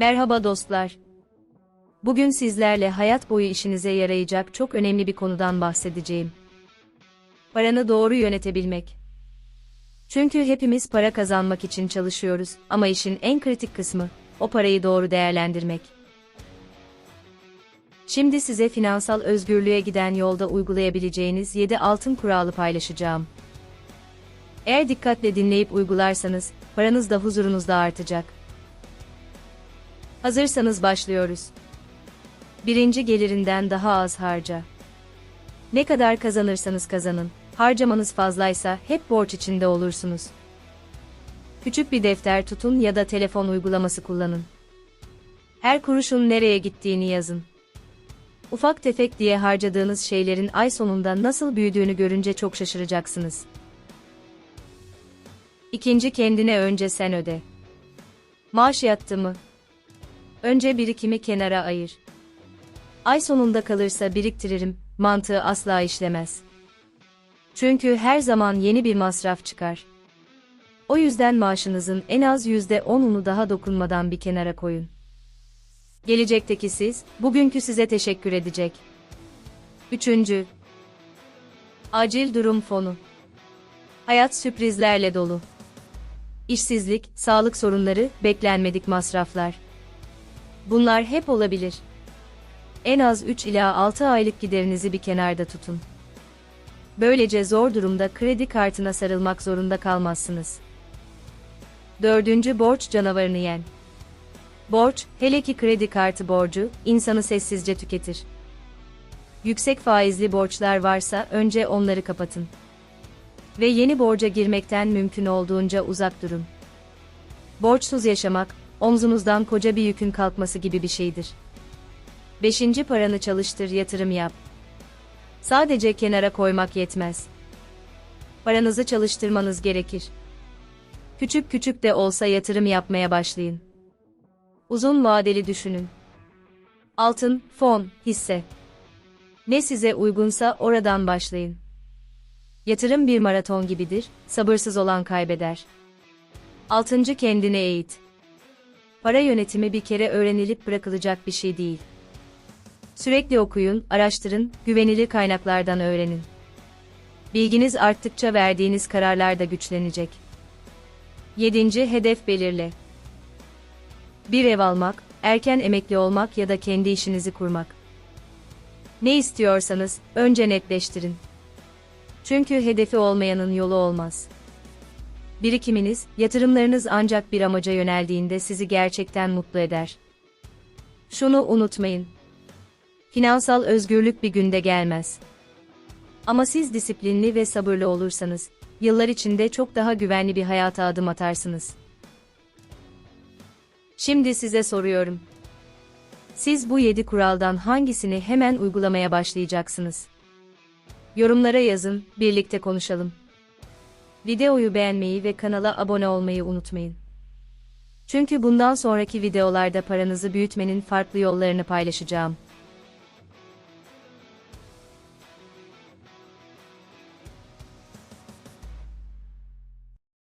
Merhaba dostlar. Bugün sizlerle hayat boyu işinize yarayacak çok önemli bir konudan bahsedeceğim. Paranı doğru yönetebilmek. Çünkü hepimiz para kazanmak için çalışıyoruz ama işin en kritik kısmı o parayı doğru değerlendirmek. Şimdi size finansal özgürlüğe giden yolda uygulayabileceğiniz 7 altın kuralı paylaşacağım. Eğer dikkatle dinleyip uygularsanız paranız da huzurunuz da artacak. Hazırsanız başlıyoruz. Birinci gelirinden daha az harca. Ne kadar kazanırsanız kazanın, harcamanız fazlaysa hep borç içinde olursunuz. Küçük bir defter tutun ya da telefon uygulaması kullanın. Her kuruşun nereye gittiğini yazın. Ufak tefek diye harcadığınız şeylerin ay sonunda nasıl büyüdüğünü görünce çok şaşıracaksınız. İkinci kendine önce sen öde. Maaş yattı mı? Önce birikimi kenara ayır. Ay sonunda kalırsa biriktiririm, mantığı asla işlemez. Çünkü her zaman yeni bir masraf çıkar. O yüzden maaşınızın en az yüzde onunu daha dokunmadan bir kenara koyun. Gelecekteki siz, bugünkü size teşekkür edecek. Üçüncü, Acil durum fonu. Hayat sürprizlerle dolu. İşsizlik, sağlık sorunları, beklenmedik masraflar. Bunlar hep olabilir. En az 3 ila 6 aylık giderinizi bir kenarda tutun. Böylece zor durumda kredi kartına sarılmak zorunda kalmazsınız. Dördüncü borç canavarını yen. Borç, hele ki kredi kartı borcu, insanı sessizce tüketir. Yüksek faizli borçlar varsa önce onları kapatın. Ve yeni borca girmekten mümkün olduğunca uzak durun. Borçsuz yaşamak, omzunuzdan koca bir yükün kalkması gibi bir şeydir. Beşinci paranı çalıştır yatırım yap. Sadece kenara koymak yetmez. Paranızı çalıştırmanız gerekir. Küçük küçük de olsa yatırım yapmaya başlayın. Uzun vadeli düşünün. Altın, fon, hisse. Ne size uygunsa oradan başlayın. Yatırım bir maraton gibidir, sabırsız olan kaybeder. Altıncı kendine eğit. Para yönetimi bir kere öğrenilip bırakılacak bir şey değil. Sürekli okuyun, araştırın, güvenilir kaynaklardan öğrenin. Bilginiz arttıkça verdiğiniz kararlar da güçlenecek. 7. Hedef belirle. Bir ev almak, erken emekli olmak ya da kendi işinizi kurmak. Ne istiyorsanız önce netleştirin. Çünkü hedefi olmayanın yolu olmaz. Birikiminiz, yatırımlarınız ancak bir amaca yöneldiğinde sizi gerçekten mutlu eder. Şunu unutmayın. Finansal özgürlük bir günde gelmez. Ama siz disiplinli ve sabırlı olursanız, yıllar içinde çok daha güvenli bir hayata adım atarsınız. Şimdi size soruyorum. Siz bu 7 kuraldan hangisini hemen uygulamaya başlayacaksınız? Yorumlara yazın, birlikte konuşalım. Videoyu beğenmeyi ve kanala abone olmayı unutmayın. Çünkü bundan sonraki videolarda paranızı büyütmenin farklı yollarını paylaşacağım.